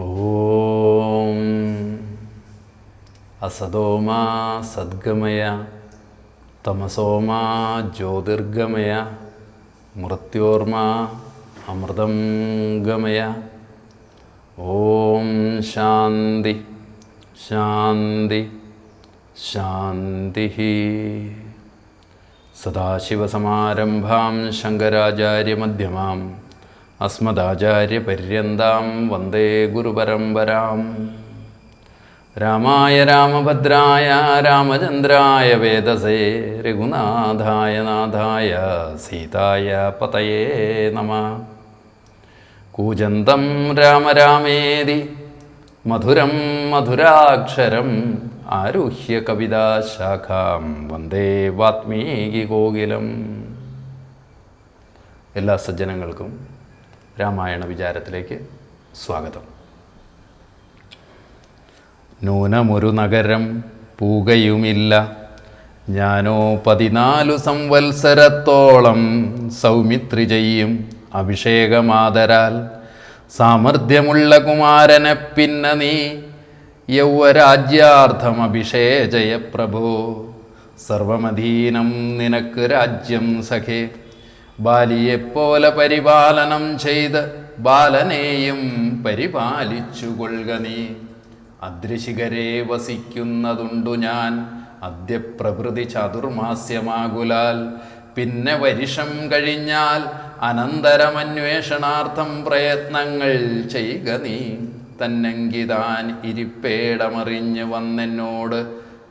ഓം അസതോമാ സദ്ഗമയ തമസോമാ ജ്യോതിർഗമയ മൃത്യോർമാ അമൃതം ഗമയ. ഓം ശാന്തി ശാന്തി ശാന്തി. സദാശിവസമാരംഭാം ശങ്കരാചാര്യമധ്യമാം. അസ്മദാചാര്യപര്യന്താം വന്ദേ ഗുരുപരമ്പരാം. രാമായ രാമഭദ്രായ രാമചന്ദ്രായ വേദസേ രഘുനാഥായ നാഥായ സീതായ പതയേ നമ. കൂജന്തം രാമരാമേതി മധുരം മധുരാക്ഷരം ആരുഹ്യ കവിതാശാഖാം വന്ദേ വാത്മീകി കോകിലം. എല്ലാ സജ്ജനങ്ങൾക്കും രാമായണ വിചാരത്തിലേക്ക് സ്വാഗതം. നൂനമൊരു നഗരം പൂകയുമില്ല. ഞാനോ പതിനാലു സംവത്സരത്തോളം സൗമിത്രി ചെയ്യും അഭിഷേകമാതരാൽ. സാമർഥ്യമുള്ള കുമാരനെ പിന്നെ നീ യൗവരാജ്യാർത്ഥം അഭിഷേചയ പ്രഭോ സർവമധീനം നിനക്ക് രാജ്യം സഖേ. ബാലിയെപ്പോലെ പരിപാലനം ചെയ്ത് ബാലനെയും പരിപാലിച്ചു കൊള്ളുക നീ. അദൃശികരെ വസിക്കുന്നതുണ്ടു ഞാൻ. അദ്യപ്രഭൃതി ചതുർമാസ്യമാകുലാൽ. പിന്നെ വരിഷം കഴിഞ്ഞാൽ അനന്തരമന്വേഷണാർത്ഥം പ്രയത്നങ്ങൾ ചെയ്യുക നീ. തന്നെങ്കിതാൻ ഇരിപ്പേടമറിഞ്ഞു വന്നെന്നോട്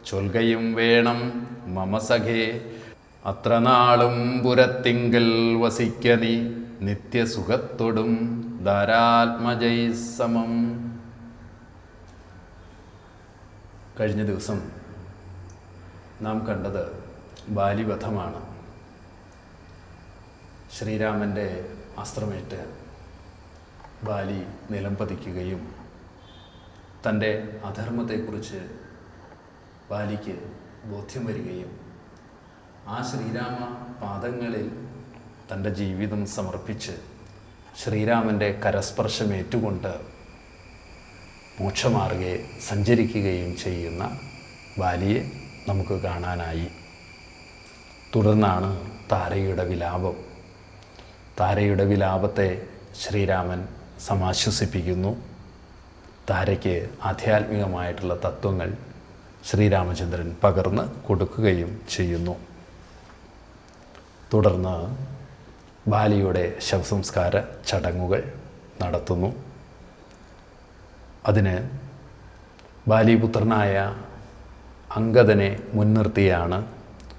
ചൊൽകയും വേണം മമസഖേ. അത്ര നാളും പുരത്തിങ്കൽ വസിക്ക നീ. നിത്യസുഖത്തൊടും ധാരാത്മജൈ സമം. കഴിഞ്ഞ ദിവസം നാം കണ്ടത് ബാലിവധമാണ്. ശ്രീരാമന്റെ അസ്ത്രമേറ്റ് ബാലി നിലം പതിക്കുകയും തന്റെ അധർമ്മത്തെക്കുറിച്ച് ബാലിക്ക് ബോധ്യം വരികയും ആ ശ്രീരാമ പാദങ്ങളിൽ തന്റെ ജീവിതം സമർപ്പിച്ച് ശ്രീരാമന്റെ കരസ്പർശമേറ്റുകൊണ്ട് മോക്ഷമാർഗെ സഞ്ചരിക്കുകയും ചെയ്യുന്ന ബാലിയെ നമുക്ക് കാണാനായി. തുടർന്നാണ് താരയുടെ വിലാപം. താരയുടെ വിലാപത്തെ ശ്രീരാമൻ സമാശ്വസിപ്പിക്കുന്നു. താരയ്ക്ക് ആധ്യാത്മികമായിട്ടുള്ള തത്വങ്ങൾ ശ്രീരാമചന്ദ്രൻ പകർന്ന് കൊടുക്കുകയും ചെയ്യുന്നു. തുടർന്ന് ബാലിയുടെ ശവസംസ്കാര ചടങ്ങുകൾ നടത്തുന്നു. അതിന് ബാലിപുത്രനായ അങ്കദനെ മുൻനിർത്തിയാണ്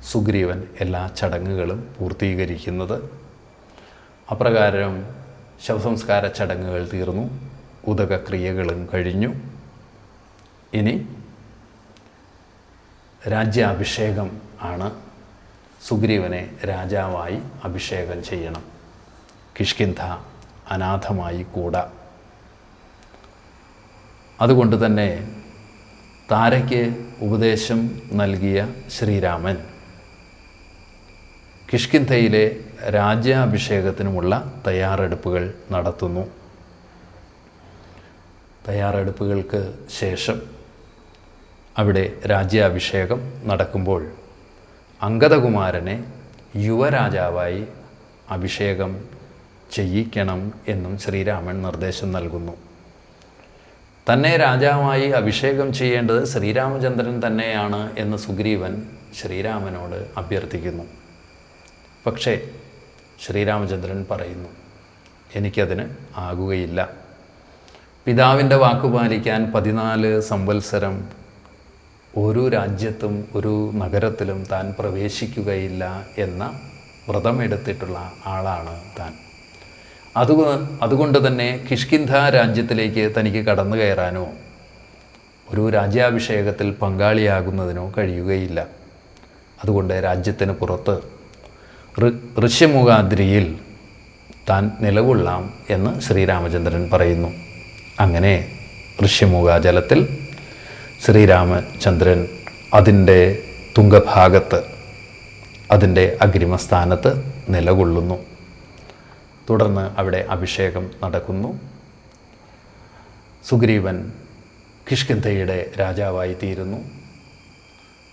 സുഗ്രീവൻ എല്ലാ ചടങ്ങുകളും പൂർത്തീകരിക്കുന്നത്. അപ്രകാരം ശവസംസ്കാര ചടങ്ങുകൾ തീർന്നു. ഉദകക്രിയകളും കഴിഞ്ഞു. ഇനി രാജ്യാഭിഷേകം ആണ്. സുഗ്രീവനെ രാജാവായി അഭിഷേകം ചെയ്യണം. കിഷ്കിന്ധ അനാഥമായി കൂട. അതുകൊണ്ട് തന്നെ താരയ്ക്ക് ഉപദേശം നൽകിയ ശ്രീരാമൻ. കിഷ്കിന്ധയിലെ രാജ്യാഭിഷേകത്തിനുമുള്ള തയ്യാറെടുപ്പുകൾ നടത്തുന്നു. തയ്യാറെടുപ്പുകൾക്ക് ശേഷം അവിടെ രാജ്യാഭിഷേകം നടക്കുമ്പോൾ അങ്കദകുമാരനെ യുവരാജാവായി അഭിഷേകം ചെയ്യിക്കണം എന്നും ശ്രീരാമൻ നിർദ്ദേശം നൽകുന്നു. തന്നെ രാജാവായി അഭിഷേകം ചെയ്യേണ്ടത് ശ്രീരാമചന്ദ്രൻ തന്നെയാണ് എന്ന് സുഗ്രീവൻ ശ്രീരാമനോട് അഭ്യർത്ഥിക്കുന്നു. പക്ഷേ ശ്രീരാമചന്ദ്രൻ പറയുന്നു എനിക്കതിന് ആകുകയില്ല. പിതാവിന്റെ വാക്ക് പാലിക്കാൻ പതിനാല് സംവത്സരം ഒരു രാജ്യത്തും ഒരു നഗരത്തിലും താൻ പ്രവേശിക്കുകയില്ല എന്ന വ്രതമെടുത്തിട്ടുള്ള ആളാണ് താൻ. അതു അതുകൊണ്ട് തന്നെ കിഷ്കിന്ധ രാജ്യത്തിലേക്ക് തനിക്ക് കടന്നു കയറാനോ ഒരു രാജ്യാഭിഷേകത്തിൽ പങ്കാളിയാകുന്നതിനോ കഴിയുകയില്ല. അതുകൊണ്ട് രാജ്യത്തിന് പുറത്ത് ഋഷ്യമുഖാദ്രിയിൽ താൻ നിലകൊള്ളാം എന്ന് ശ്രീരാമചന്ദ്രൻ പറയുന്നു. അങ്ങനെ ഋഷ്യമുഖാജലത്തിൽ ശ്രീരാമചന്ദ്രൻ അതിന്റെ തുങ്കഭാഗത്ത് അതിന്റെ അഗ്രിമസ്ഥാനത്ത് നിലകൊള്ളുന്നു. തുടർന്ന് അവിടെ അഭിഷേകം നടക്കുന്നു. സുഗ്രീവൻ കിഷ്കിന്ധയുടെ രാജാവായി തീരുന്നു.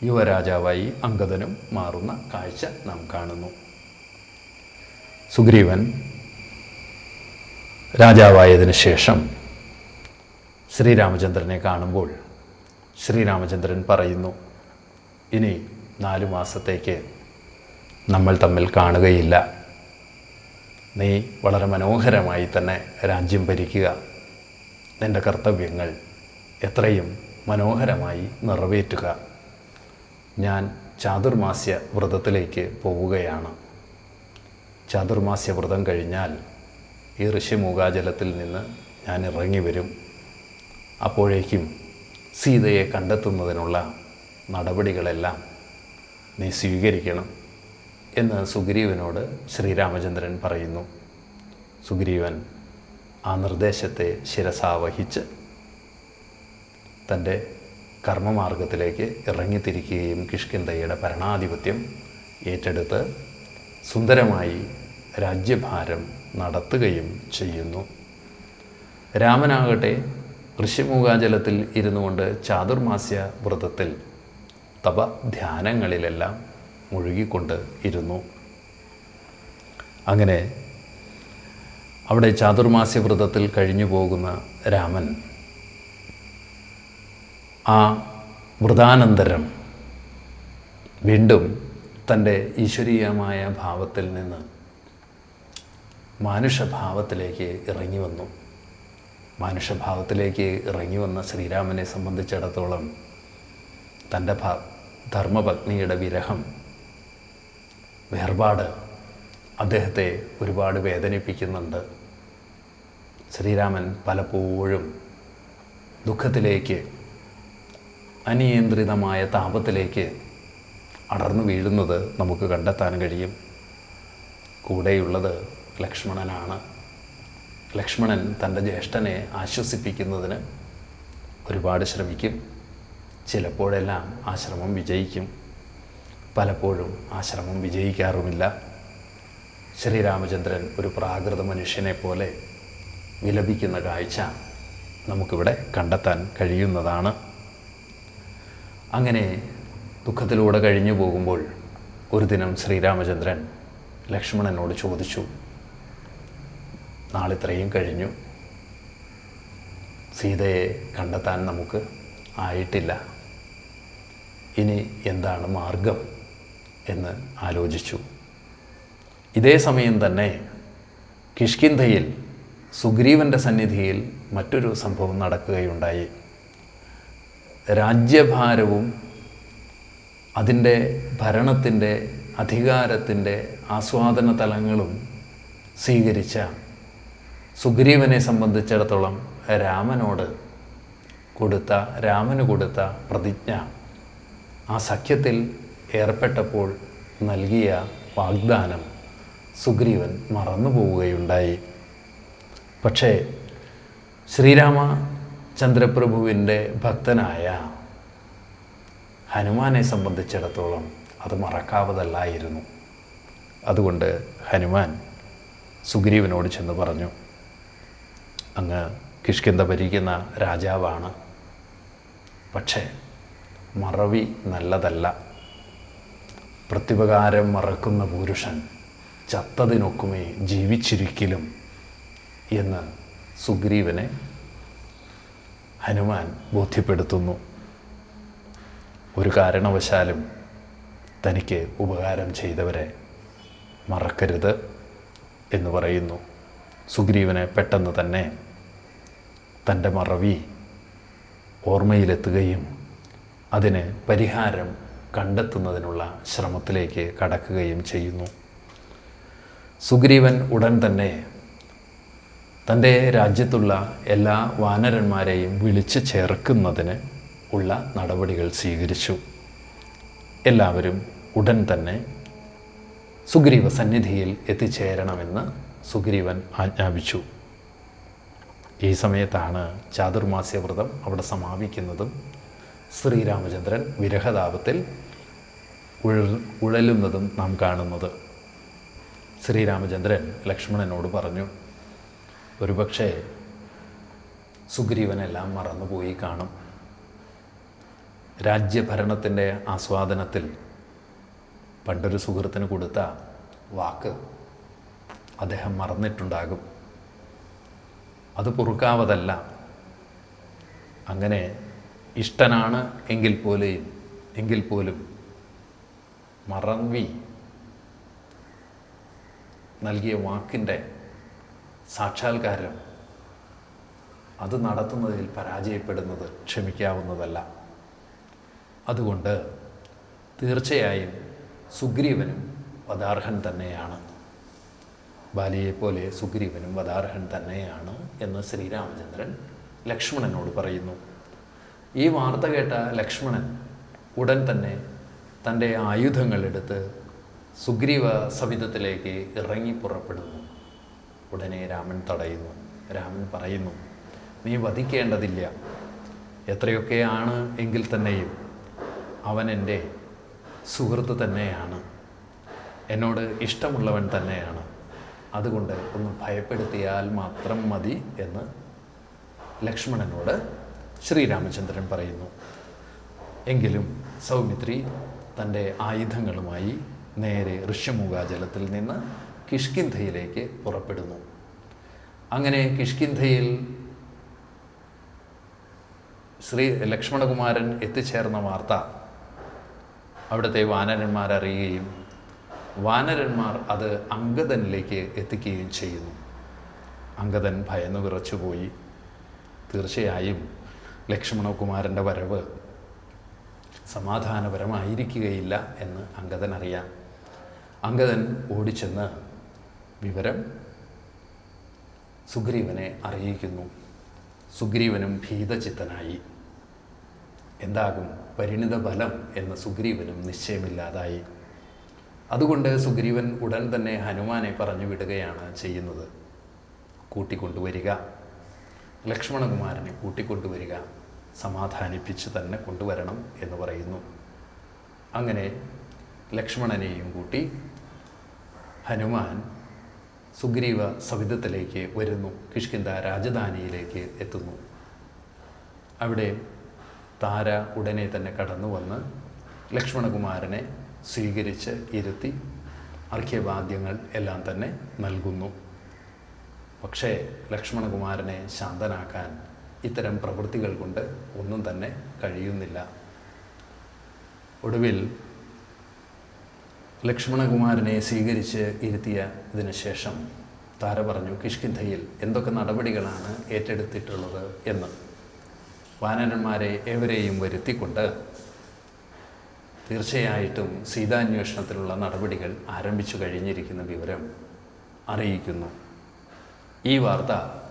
യുവരാജാവായി അങ്കദനും മാറുന്ന കാഴ്ച നാം കാണുന്നു. സുഗ്രീവൻ രാജാവായതിനു ശേഷം ശ്രീരാമചന്ദ്രനെ കാണുമ്പോൾ ശ്രീരാമചന്ദ്രൻ പറയുന്നു ഇനി നാലു മാസത്തേക്ക് നമ്മൾ തമ്മിൽ കാണുകയില്ല. നീ വളരെ മനോഹരമായി തന്നെ രാജ്യം ഭരിക്കുക. നിന്റെ കർത്തവ്യങ്ങൾ എത്രയും മനോഹരമായി നിറവേറ്റുക. ഞാൻ ചാതുർമാസ്യ വ്രതത്തിലേക്ക് പോവുകയാണ്. ചാതുർമാസ്യ വ്രതം കഴിഞ്ഞാൽ ഈ ഋഷിമൂകാജലത്തിൽ നിന്ന് ഞാൻ ഇറങ്ങി വരും അപ്പോഴേക്കും സീതയെ കണ്ടെത്തുന്നതിനുള്ള നടപടികളെല്ലാം നീ സ്വീകരിക്കണം എന്ന് സുഗ്രീവനോട് ശ്രീരാമചന്ദ്രൻ പറയുന്നു. സുഗ്രീവൻ ആ നിർദ്ദേശത്തെ ശിരസാവഹിച്ച് തന്റെ കർമ്മമാർഗത്തിലേക്ക് ഇറങ്ങിത്തിരിക്കുകയും കിഷ്കിന്ധയുടെ ഭരണാധിപത്യം ഏറ്റെടുത്ത് സുന്ദരമായി രാജ്യഭാരം നടത്തുകയും ചെയ്യുന്നു. രാമനാകട്ടെ ഋഷിമൂകാജലത്തിൽ ഇരുന്നു കൊണ്ട് ചാതുർമാസ്യ വ്രതത്തിൽ തപ ധ്യാനങ്ങളിലെല്ലാം മുഴുകിക്കൊണ്ട് ഇരുന്നു. അങ്ങനെ അവിടെ ചാതുർമാസ്യ വ്രതത്തിൽ കഴിഞ്ഞു പോകുന്ന രാമൻ ആ വ്രതാനന്തരം വീണ്ടും തന്റെ ഈശ്വരീയമായ ഭാവത്തിൽ നിന്ന് മാനുഷഭാവത്തിലേക്ക് ഇറങ്ങി വന്നു. മാനുഷഭാവത്തിലേക്ക് ഇറങ്ങി വന്ന ശ്രീരാമനെ സംബന്ധിച്ചിടത്തോളം തന്റെ ഭ ധർമ്മപത്നിയുടെ വിരഹം വേർപാട് അദ്ദേഹത്തെ ഒരുപാട് വേദനിപ്പിക്കുന്നുണ്ട്. ശ്രീരാമൻ പലപ്പോഴും ദുഃഖത്തിലേക്ക് അനിയന്ത്രിതമായ താപത്തിലേക്ക് അടർന്നു വീഴുന്നത് നമുക്ക് കണ്ടെത്താൻ കഴിയും. കൂടെയുള്ളത് ലക്ഷ്മണനാണ്. ലക്ഷ്മണൻ തന്റെ ജ്യേഷ്ഠനെ ആശ്വസിപ്പിക്കുന്നതിന് ഒരുപാട് ശ്രമിക്കും. ചിലപ്പോഴെല്ലാം ആ ശ്രമം വിജയിക്കും. പലപ്പോഴും ആ ശ്രമം വിജയിക്കാറുമില്ല. ശ്രീരാമചന്ദ്രൻ ഒരു പ്രാകൃത മനുഷ്യനെ പോലെ വിലപിക്കുന്ന കാഴ്ച നമുക്കിവിടെ കണ്ടെത്താൻ കഴിയുന്നതാണ്. അങ്ങനെ ദുഃഖത്തിലൂടെ കഴിഞ്ഞു പോകുമ്പോൾ ഒരു ദിനം ശ്രീരാമചന്ദ്രൻ ലക്ഷ്മണനോട് ചോദിച്ചു നാളിത്രയും കഴിഞ്ഞു. സീതയെ കണ്ടെത്താൻ നമുക്ക് ആയിട്ടില്ല. ഇനി എന്താണ് മാർഗം എന്ന് ആലോചിച്ചു. ഇതേ സമയം തന്നെ കിഷ്കിന്ധയിൽ സുഗ്രീവന്റെ സന്നിധിയിൽ മറ്റൊരു സംഭവം നടക്കുകയുണ്ടായി. രാജ്യഭാരവും അതിന്റെ ഭരണത്തിന്റെ അധികാരത്തിന്റെ ആസ്വാദന തലങ്ങളും സ്വീകരിച്ച സുഗ്രീവനെ സംബന്ധിച്ചിടത്തോളം രാമനോട് കൊടുത്ത രാമന് കൊടുത്ത പ്രതിജ്ഞ ആ സഖ്യത്തിൽ ഏർപ്പെട്ടപ്പോൾ നൽകിയ വാഗ്ദാനം സുഗ്രീവൻ മറന്നു പോവുകയുണ്ടായി. പക്ഷേ ശ്രീരാമ ചന്ദ്രപ്രഭുവിന്റെ ഭക്തനായ ഹനുമാനെ സംബന്ധിച്ചിടത്തോളം അത് മറക്കാവതല്ലായിരുന്നു. അതുകൊണ്ട് ഹനുമാൻ സുഗ്രീവനോട് ചെന്ന് പറഞ്ഞു അങ്ങ് കിഷ്കിന്ത ഭരിക്കുന്ന രാജാവാണ്. പക്ഷേ മറവി നല്ലതല്ല. പ്രത്യുപകാരം മറക്കുന്ന പുരുഷൻ ചത്തതിനൊക്കുമേ ജീവിച്ചിരിക്കലും എന്ന് സുഗ്രീവനെ ഹനുമാൻ ബോധ്യപ്പെടുത്തുന്നു. ഒരു കാരണവശാലും തനിക്ക് ഉപകാരം ചെയ്തവരെ മറക്കരുത് എന്ന് പറയുന്നു. സുഗ്രീവനെ പെട്ടെന്ന് തന്നെ തന്റെ മറവി ഓർമ്മയിലെത്തുകയും അതിന് പരിഹാരം കണ്ടെത്തുന്നതിനുള്ള ശ്രമത്തിലേക്ക് കടക്കുകയും ചെയ്യുന്നു. സുഗ്രീവൻ ഉടൻ തന്നെ തന്റെ രാജ്യത്തുള്ള എല്ലാ വാനരന്മാരെയും വിളിച്ച് ചേർക്കുന്നതിന് ഉള്ള നടപടികൾ സ്വീകരിച്ചു. എല്ലാവരും ഉടൻ തന്നെ സുഗ്രീവ സന്നിധിയിൽ എത്തിച്ചേരണമെന്ന് സുഗ്രീവൻ ആജ്ഞാപിച്ചു. ഈ സമയത്താണ് ചാതുർമാസ്യവ്രതം അവിടെ സമാപിക്കുന്നതും. ശ്രീരാമചന്ദ്രൻ വിരഹതാപത്തിൽ ഉഴ ഉഴലുന്നതും നാം കാണുന്നത്. ശ്രീരാമചന്ദ്രൻ ലക്ഷ്മണനോട് പറഞ്ഞു ഒരുപക്ഷെ സുഗ്രീവനെല്ലാം മറന്നുപോയി കാണും. രാജ്യഭരണത്തിന്റെ ആസ്വാദനത്തിൽ പണ്ടൊരു സുഹൃത്തിന് കൊടുത്ത വാക്ക് അദ്ദേഹം മറന്നിട്ടുണ്ടാകും. അത് പൊറുക്കാവതല്ല അങ്ങനെ ഇഷ്ടനാണ് എങ്കിൽ പോലെയും എങ്കിൽ പോലും മറവി നൽകിയ വാക്കിന്റെ സാക്ഷാത്കാരം അത് നടത്തുന്നതിൽ പരാജയപ്പെടുന്നത് ക്ഷമിക്കാവുന്നതല്ല. അതുകൊണ്ട് തീർച്ചയായും സുഗ്രീവനും പദാർഹൻ തന്നെയാണ്. ബാലിയെപ്പോലെ സുഗ്രീവനും വദാർഹൻ തന്നെയാണ് എന്ന് ശ്രീരാമചന്ദ്രൻ ലക്ഷ്മണനോട് പറയുന്നു. ഈ വാർത്ത കേട്ട ലക്ഷ്മണൻ ഉടൻ തന്നെ തന്റെ ആയുധങ്ങളെടുത്ത് സുഗ്രീവ സവിധത്തിലേക്ക് ഇറങ്ങി പുറപ്പെടുന്നു. ഉടനെ രാമൻ തടയുന്നു. രാമൻ പറയുന്നു നീ വധിക്കേണ്ടതില്ല. എത്രയൊക്കെയാണ് എങ്കിൽ തന്നെയും അവൻ എന്റെ സുഹൃത്ത് തന്നെയാണ്. എന്നോട് ഇഷ്ടമുള്ളവൻ തന്നെയാണ്. അതുകൊണ്ട് ഒന്ന് ഭയപ്പെടുത്തിയാൽ മാത്രം മതി എന്ന് ലക്ഷ്മണനോട് ശ്രീരാമചന്ദ്രൻ പറയുന്നു. എങ്കിലും സൗമിത്രി തന്റെ ആയുധങ്ങളുമായി നേരെ ഋഷ്യമുഖാജലത്തിൽ നിന്ന് കിഷ്കിന്ധയിലേക്ക് പുറപ്പെടുന്നു. അങ്ങനെ കിഷ്കിന്ധയിൽ ശ്രീ ലക്ഷ്മണകുമാരൻ എത്തിച്ചേർന്ന വാർത്ത അവിടുത്തെ വാനരന്മാരറിയുകയും വാനരന്മാർ അത് അങ്കദനിലേക്ക് എത്തിക്കുകയും ചെയ്യുന്നു. അങ്കദൻ ഭയന്നു വിറച്ചുപോയി. തീർച്ചയായും ലക്ഷ്മണകുമാരന്റെ വരവ് സമാധാനപരമായിരിക്കുകയില്ല എന്ന് അങ്കദൻ അറിയാം. അങ്കദൻ ഓടിച്ചെന്ന് വിവരം സുഗ്രീവനെ അറിയിക്കുന്നു. സുഗ്രീവനും ഭീതചിത്തനായി. എന്താകും പരിണിത ഫലം എന്ന് സുഗ്രീവനും നിശ്ചയമില്ലാതായി. അതുകൊണ്ട് സുഗ്രീവൻ ഉടൻ തന്നെ ഹനുമാനെ പറഞ്ഞു വിടുകയാണ് ചെയ്യുന്നത്. കൂട്ടിക്കൊണ്ടുവരിക. ലക്ഷ്മണകുമാരനെ കൂട്ടിക്കൊണ്ടുവരിക. സമാധാനിപ്പിച്ച് തന്നെ കൊണ്ടുവരണം എന്ന് പറയുന്നു. അങ്ങനെ ലക്ഷ്മണനെയും കൂട്ടി ഹനുമാൻ സുഗ്രീവ സവിധത്തിലേക്ക് വരുന്നു. കിഷ്കിന്ത രാജധാനിയിലേക്ക് എത്തുന്നു. അവിടെ താര ഉടനെ തന്നെ കടന്നു വന്ന് ലക്ഷ്മണകുമാരനെ സ്വീകരിച്ച് ഇരുത്തി അർഘ്യവാദ്യങ്ങൾ എല്ലാം തന്നെ നൽകുന്നു. പക്ഷേ ലക്ഷ്മണകുമാരനെ ശാന്തനാക്കാൻ ഇത്തരം പ്രവൃത്തികൾ കൊണ്ട് ഒന്നും തന്നെ കഴിയുന്നില്ല. ഒടുവിൽ ലക്ഷ്മണകുമാരനെ സ്വീകരിച്ച് ഇരുത്തിയ ഇതിനു ശേഷം താര പറഞ്ഞു കിഷ്കിന്ധയിൽ എന്തൊക്കെ നടപടികളാണ് ഏറ്റെടുത്തിട്ടുള്ളത്? എന്ന്. വാനരന്മാരെ ഏവരെയും വരുത്തിക്കൊണ്ട് തീർച്ചയായിട്ടും സീതാന്വേഷണത്തിനുള്ള നടപടികൾ ആരംഭിച്ചു കഴിഞ്ഞിരിക്കുന്ന വിവരം അറിയിക്കുന്നു. ഈ വാർത്ത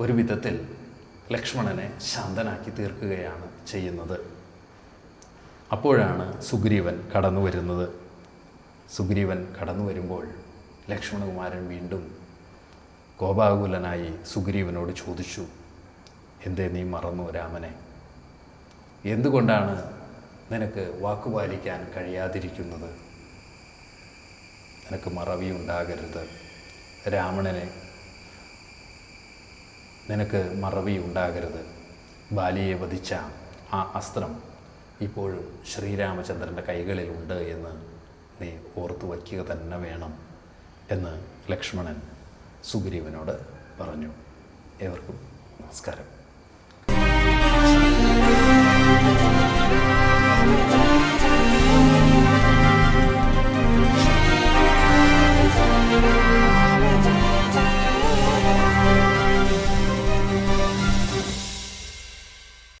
ഒരു വിധത്തിൽ ലക്ഷ്മണനെ ശാന്തനാക്കി തീർക്കുകയാണ് ചെയ്യുന്നത്. അപ്പോഴാണ് സുഗ്രീവൻ കടന്നു വരുന്നത്. സുഗ്രീവൻ കടന്നു വരുമ്പോൾ ലക്ഷ്മണകുമാരൻ വീണ്ടും കോപാകുലനായി സുഗ്രീവനോട് ചോദിച്ചു എന്തേ നീ മറന്നു രാമനെ? എന്തുകൊണ്ടാണ് നിനക്ക് വാക്കുപാലിക്കാൻ കഴിയാതിരിക്കുന്നത്. നിനക്ക് മറവി ഉണ്ടാകരുത്. രാവണനെ നിനക്ക് മറവി ഉണ്ടാകരുത്. ബാലിയെ വധിച്ച ആ അസ്ത്രം ഇപ്പോഴും ശ്രീരാമചന്ദ്രന്റെ കൈകളിലുണ്ട് എന്ന് നീ ഓർത്തു വയ്ക്കുക തന്നെ വേണം എന്ന് ലക്ഷ്മണൻ സുഗ്രീവനോട് പറഞ്ഞു. ഏവർക്കും നമസ്കാരം.